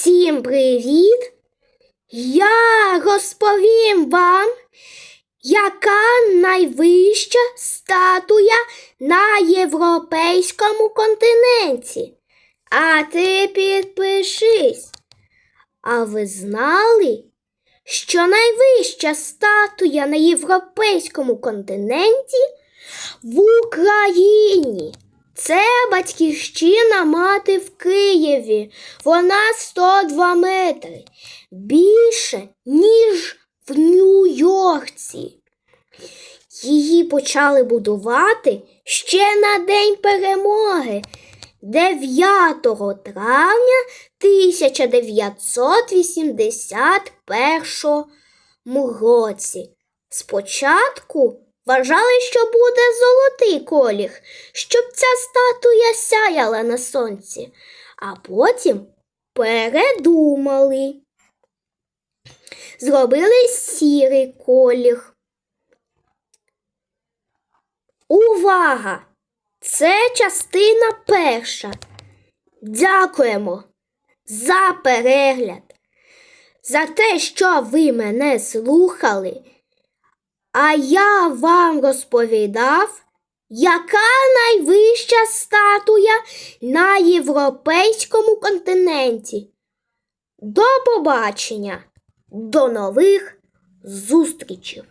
Всім привіт! Я розповім вам, яка найвища статуя на європейському континенті. А ти підпишись. А ви знали, що найвища статуя на європейському континенті в Україні? Це батьківщина мати в Києві. Вона 102 метри. Більше, ніж в Нью-Йоркці. Її почали будувати ще на День перемоги 9 травня 1981 році. Спочатку вважали, що буде золотий колір, щоб ця статуя сяяла на сонці, а потім передумали. Зробили сірий колір. Увага! Це частина перша. Дякуємо за перегляд, за те, що ви мене слухали. А я вам розповідав, яка найвища статуя на європейському континенті. До побачення, до нових зустрічей!